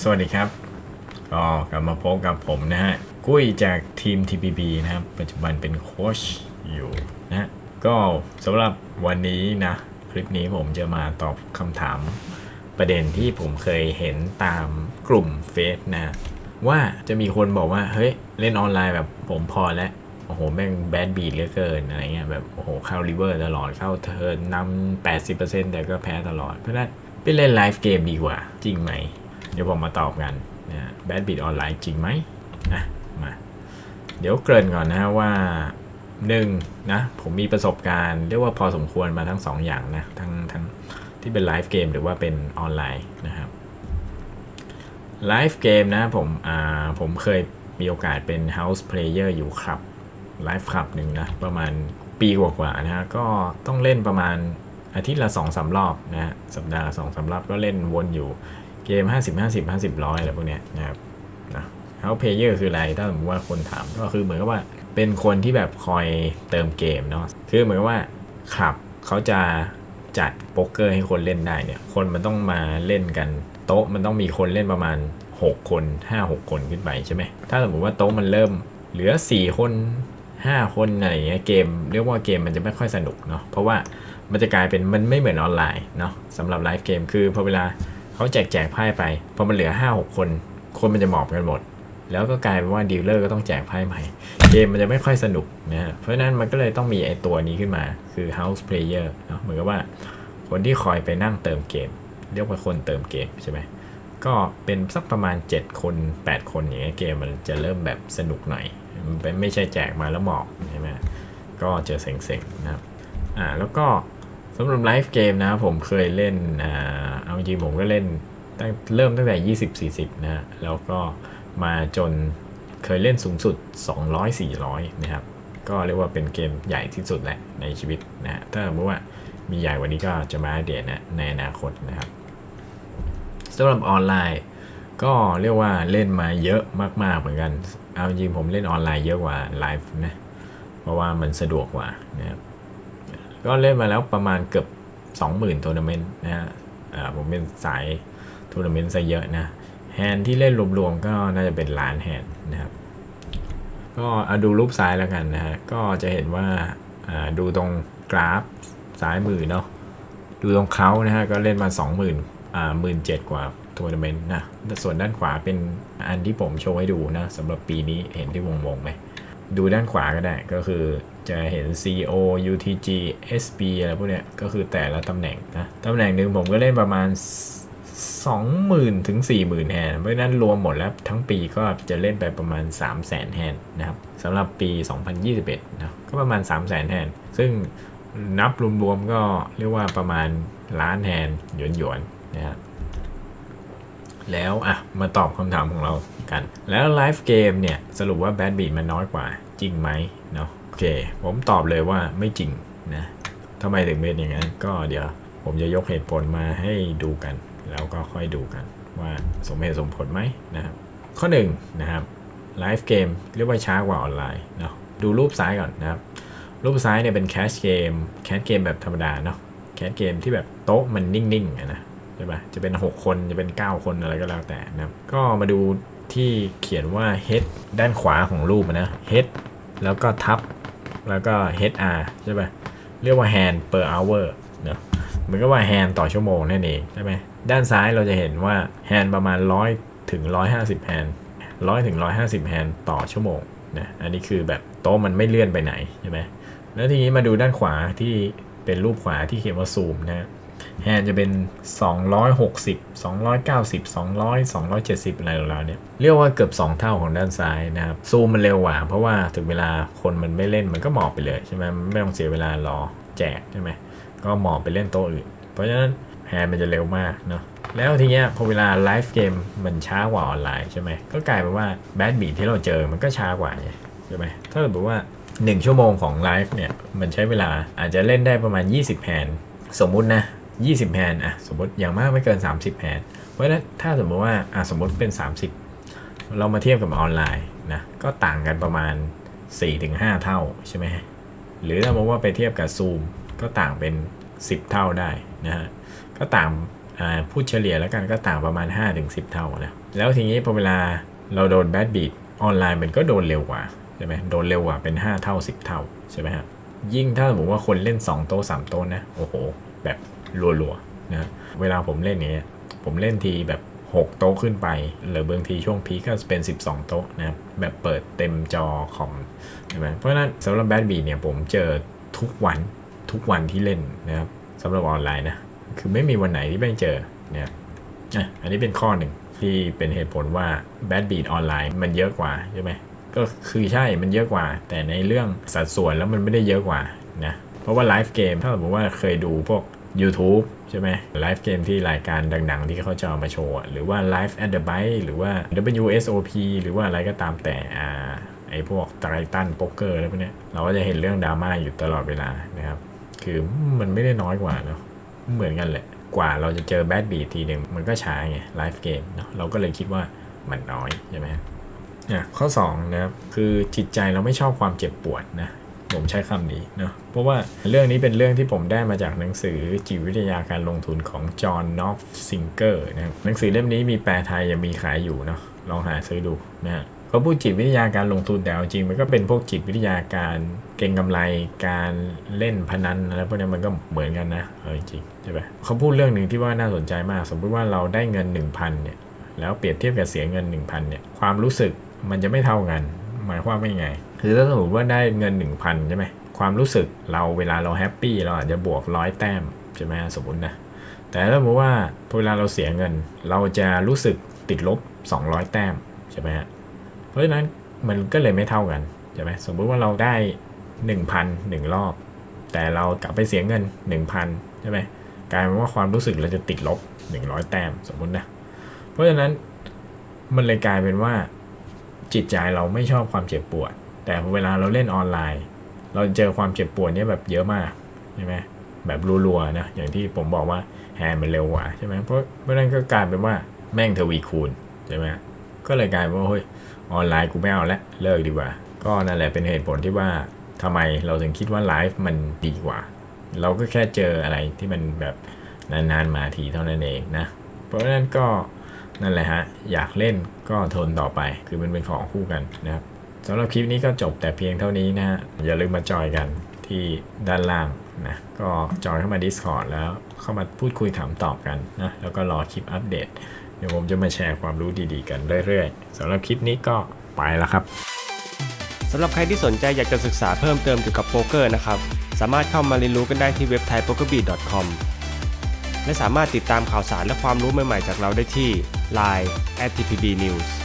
สวัสดีครับก็กลับมาพบกับผมนะฮะ กุ้ยจากทีม TPB นะครับ ปัจจุบันเป็นโค้ชอยู่นะ ก็สำหรับวันนี้นะ คลิปนี้ผมจะมาตอบคำถาม ประเด็นที่ผมเคยเห็นตามกลุ่มเฟซนะ ว่าจะมีคนบอกว่า เฮ้ย เล่นออนไลน์แบบผมพอแล้วโอ้โห แม่งแบดบีดเหลือเกินอะไรเงี้ยแบบโอ้โหเข้าริเวอร์ตลอดเข้าเทิร์นนำ80%แต่ก็แพ้ตลอดเพราะนั้นไปเล่นไลฟ์เกมดีกว่า จริงไหม เดี๋ยวผมมาตอบกันนะแบดบีดออนไลน์จริงไหมนะมา เดี๋ยวเกริ่นก่อนนะว่าหนึ่งนะผมมีประสบการณ์เรียกว่าพอสมควรมาทั้งสองอย่างนะทั้งทั้งที่เป็นไลฟ์เกมหรือว่าเป็นออนไลน์นะครับไลฟ์เกมนะผมอ่าผมเคยมีโอกาสเป็น House Player อยู่ครับไลฟ์คลับหนึ่งนะประมาณปีกว่าๆนะฮะก็ต้องเล่นประมาณอาทิตย์ละ2อสารอบนะฮะสัปดาห์ละสองสามรอบก็เล่นวนอยู่ เกม 50 50 50ร้อยอะไรพวกเนี้ยนะครับนะ House Player คืออะไร ถ้าสมมติว่าคนถามก็คือเหมือนกับว่าเป็นคนที่แบบคอยเติมเกมเนาะคือเหมือนกับว่าขับเขาจะจัดโป๊กเกอร์ให้คนเล่นได้เนี่ย คนมันต้องมาเล่นกัน โต๊ะมันต้องมีคนเล่นประมาณ 6 คน 5 6 คนขึ้นไปใช่ไหม ถ้าสมมติว่าโต๊ะมันเริ่มเหลือ 4 คน 5 คนอะไรเงี้ยเกม เรียกว่าเกมมันจะไม่ค่อยสนุกเนาะ เพราะว่ามันจะกลายเป็นมันไม่เหมือนออนไลน์เนาะสำหรับไลฟ์เกมคือพอเวลา เขาแจกแจกไพ่ไปพอมันเหลือ 5 6 คน คนมันจะหมอบกันหมด แล้วก็กลายเป็นว่าดีลเลอร์ก็ต้องแจกไพ่ใหม่ เกมมันจะไม่ค่อยสนุกนะฮะเพราะนั้นมันก็เลยต้องมีไอตัวนี้ขึ้นมาคือ house player เนาะเหมือนกับว่า คนที่คอยไปนั่งเติมเกม เรียกว่าคนเติมเกมใช่ไหมก็เป็นสักประมาณ 7 คน 8 คนอย่างเงี้ยเกมมันจะเริ่มแบบสนุกหน่อย มันไม่ใช่แจกมาแล้วหมอกใช่ไหมก็เจอเซ็งๆนะครับอ่าแล้วก็ สำหรับไลฟ์เกมนะผมเคยเล่นอ่าเอาจริงผมก็เล่นตั้งเริ่มตั้งแต่ 20-40นะฮะแล้วก็มาจนเคยเล่นสูงสุด 200-400 นะครับ ก็เรียกว่าเป็นเกมใหญ่ที่สุดแหละในชีวิตนะฮะถ้าสมมติว่ามีใหญ่กวันนี้ก็จะมาเดตนะในอนาคตนะครับสำหรับออนไลน์ ก็เรียกว่าเล่นมาเยอะมาก ๆ เหมือนกัน เอาจริงผมเล่นออนไลน์เยอะกว่าไลฟ์นะ เพราะว่ามันสะดวกกว่านะครับ ก็เล่นมาแล้วประมาณเกือบ 20,000ทัวร์นาเมนต์นะฮะอ่าผมเป็นสายทัวร์นาเมนต์ซะเยอะนะแฮนด์ที่เล่นรวมๆก็น่าจะเป็นล้านแฮนด์นะครับ ก็เอาดูรูปซ้ายแล้วกันนะฮะก็จะเห็นว่าอ่าดูตรงกราฟซ้ายมือเนาะดูตรงเขานะฮะก็เล่นมา 20,000อ่าหมื่นเจ็ดกว่าทัวร์นาเมนต์นะส่วนด้านขวาเป็นอันที่ผมโชว์ให้ดูนะสำหรับปีนี้เห็นที่วงวงๆไหม ดูด้านขวาก็ได้ก็คือจะเห็น CO UTG SB อะไรพวกเนี้ยก็คือแต่ละตำแหน่งนะตำแหน่งหนึ่งผมก็เล่นประมาณ 20,000 ถึง 40,000 แฮนด์เพราะนั้นรวมหมดแล้วทั้งปีก็จะเล่นไปประมาณ 300,000 แฮนด์นะครับสำหรับปี 2021 นะก็ประมาณ 300,000 แฮนด์ซึ่งนับรวมๆก็เรียกว่าประมาณล้านแฮนด์หยวนๆนะครับ แล้วอะมาตอบคำถามของเรากัน แล้วไลฟ์เกมเนี่ย สรุปว่าแบดบีดมันน้อยกว่า จริงไหมเนาะโอเค ผมตอบเลยว่าไม่จริงนะทำไมถึงเป็นอย่างนั้น ก็เดี๋ยวผมจะยกเหตุผลมาให้ดูกัน แล้วก็ค่อยดูกันว่าสมเหตุสมผลไหมนะครับ ข้อหนึ่งนะครับไลฟ์เกมเรียกว่าช้ากว่าออนไลน์เนาะดูรูปซ้ายก่อนนะครับ รูปซ้ายเนี่ยเป็นแคชเกมแคชเกมแบบธรรมดาเนาะแคชเกมที่แบบโต๊ะมันนิ่งๆนะ ช่ปะจะเป็น 6 คนจะเป็น 9 คนอะไรก็แล้วแต่นะครับก็มาดูที่เขียนว่า head ด้านขวาของรูปนะ head แล้วก็ทับแล้วก็ head r ใช่ปะเรียกว่า hand per hour เนอะเหมือนกับว่า hand ต่อชั่วโมงนั่นเองใช่ไหมด้านซ้ายเราจะเห็นว่า hand ประมาณ 100 ถึง 150 hand 100 ถึง 150 hand ต่อชั่วโมงนะอันนี้คือแบบโต๊ะมันไม่เลื่อนไปไหนใช่ไหมแล้วทีนี้มาดูด้านขวาที่เป็นรูปขวาที่เขียนว่าซูมนะ แฮนจะเป็น 260 290 200 270 อะไรราวเนี่ย เรียกว่าเกือบ 2 เท่าของด้านซ้ายนะครับ ซูมมันเร็วกว่า เพราะว่าถึงเวลาคนมันไม่เล่นมันก็หมอบไปเลยใช่ไหมไม่ต้องเสียเวลารอแจกใช่ไหม ก็หมอบไปเล่นโต๊ะอื่น เพราะฉะนั้นแฮนมันจะเร็วมากเนาะแล้วทีเนี้ยพอเวลาไลฟ์เกมมันช้ากว่าออนไลน์ใช่ไหมก็กลายเป็นว่าแบดบีที่เราเจอมันก็ช้ากว่าใช่ไหมถ้าสมมติว่า 1 ชั่วโมงของไลฟ์เนี่ยมันใช้เวลาอาจจะเล่นได้ประมาณ 20แฮนสมมุตินะ 20แฮนด์อะสมมติอย่างมากไม่เกิน 30แฮนด์เพราะฉะนั้นถ้าสมมติว่าอะสมมติเป็น 30 เรามาเทียบกับออนไลน์นะก็ต่างกันประมาณ 4-5 เท่าใช่ไหมหรือถ้าสมมติว่าไปเทียบกับ Zoom ก็ต่างเป็น 10 เท่าได้นะฮะก็ต่างพูดเฉลี่ยแล้วกันก็ต่างประมาณ 5-10 เท่านะแล้วทีนี้พอเวลาเราโดนแบดบีดออนไลน์มันก็โดนเร็วกว่าใช่ไหมโดนเร็วกว่าเป็น 5 เท่า 10 เท่าใช่ไหมฮะยิ่งถ้าสมมติว่าคนเล่น 2 โต๊ะ3โต๊ะนะโอ้โห แบบ รัวๆนะเวลาผมเล่นเนี้ยผมเล่นทีแบบ 6 โต๊ะขึ้นไป หรือบางทีช่วงพีก็เป็น 12 โต๊ะนะครับแบบเปิดเต็มจอคอมใช่ไหมเพราะฉะนั้นสำหรับแบดบีเนี่ยผมเจอทุกวันทุกวันที่เล่นนะครับสำหรับออนไลน์นะ คือไม่มีวันไหนที่ไม่เจอเนี่ยอะอันนี้เป็นข้อหนึ่งที่เป็นเหตุผลว่า Bad Beat ออนไลน์มันเยอะกว่าใช่ไหมก็คือใช่มันเยอะกว่า แต่ในเรื่องสัดส่วนแล้วมันไม่ได้เยอะกว่านะเพราะว่าไลฟ์เกมถ้าสมมติว่าเคยดูพวก YouTube ใช่ไหมไลฟ์เกมที่รายการดัง ๆ ที่เขาจะเอามาโชว์ หรือว่า Live at the Byte หรือว่า WSOP หรือว่าอะไรก็ตามแต่อ่าไอพวกไตรตันโป๊กเกอร์อะไรพวกนี้เราก็จะเห็นเรื่องดราม่าอยู่ตลอดเวลานะครับ คือมันไม่ได้น้อยกว่าเนาะเหมือนกันแหละ กว่าเราจะเจอแบดบีทีหนึ่งมันก็ช้าไงไลฟ์เกมเนาะเราก็เลยคิดว่ามันน้อยใช่ไหมอะข้อ2นะครับคือจิตใจเราไม่ชอบความเจ็บปวดนะ ผมใช้คำนี้เนาะเพราะว่าเรื่องนี้เป็นเรื่องที่ผมได้มาจากหนังสือจิตวิทยาการลงทุนของจอห์นนอฟซิงเกอร์นะครับหนังสือเล่มนี้มีแปลไทยยังมีขายอยู่เนาะลองหาซื้อดูนะฮะเขาพูดจิตวิทยาการลงทุนแต่จริงมันก็เป็นพวกจิตวิทยาการเก็งกำไรการเล่นพนันอะไรพวกนี้มันก็เหมือนกันนะเอาจริงใช่ไหมเขาพูดเรื่องหนึ่งที่ว่าน่าสนใจมาก สมมติว่าเราได้เงิน 1,000เนี่ยแล้วเปรียบเทียบกับเสียเงิน 1,000เนี่ยความรู้สึกมันจะไม่เท่ากัน หมายความว่ายังไง คือถ้าสมมติว่าได้เงิน 1,000 ใช่ไหมความรู้สึกเราเวลาเราแฮปปี้เราอาจจะบวกร้อยแต้มใช่ไหมสมมตินะแต่ถ้าสมมติว่าเวลาเราเสียเงิน เราจะรู้สึกติดลบ 200 แต้มใช่ไหมฮะเพราะฉะนั้นมันก็เลยไม่เท่ากันใช่ไหมสมมติว่าเราได้ 1,000หนึ่งรอบ แต่เรากลับไปเสียเงิน 1,000 ใช่ไหมกลายเป็นว่าความรู้สึกเราจะติดลบ 100 แต้มสมมตินะเพราะฉะนั้นมันเลยกลายเป็นว่าจิตใจเราไม่ชอบความเจ็บปวด แต่เวลาเราเล่นออนไลน์ เราเจอความเจ็บปวดเนี่ยแบบเยอะมากใช่ไหมแบบรัวๆนะอย่างที่ผมบอกว่าแฮนมันเร็วกว่าใช่ไหมเพราะเพราะนั้นก็กลายเป็นว่าแม่งทวีคูณใช่ไหมก็เลยกลายเป็นว่าเฮ้ยออนไลน์กูไม่เอาล้วเลิกดีกว่า ก็นั่นแหละเป็นเหตุผลที่ว่าทำไมเราถึงคิดว่าไลฟ์มันดีกว่า เราก็แค่เจออะไรที่มันแบบนานๆมาทีเท่านั้นเองนะ เพราะฉะนั้นก็นั่นแหละฮะ อยากเล่นก็ทนต่อไป คือมันเป็นของคู่กันนะครับ สำหรับคลิปนี้ก็จบแต่เพียงเท่านี้นะฮะอย่าลืมมาจอยกันที่ด้านล่างนะก็จอยเข้ามา Discord แล้วเข้ามาพูดคุยถามตอบกันนะแล้วก็รอคลิปอัปเดต เดี๋ยวผมจะมาแชร์ความรู้ดีๆกันเรื่อยๆสำหรับคลิปนี้ก็ไปแล้วครับสำหรับใครที่สนใจอยากจะศึกษาเพิ่มเติมเกี่ยวกับโป๊กเกอร์นะครับ สามารถเข้ามาเรียนรู้กันได้ที่เว็บไซต์ pokerbeat.com และสามารถติดตามข่าวสารและความรู้ใหม่ๆจากเราได้ที่ Line @tpbnews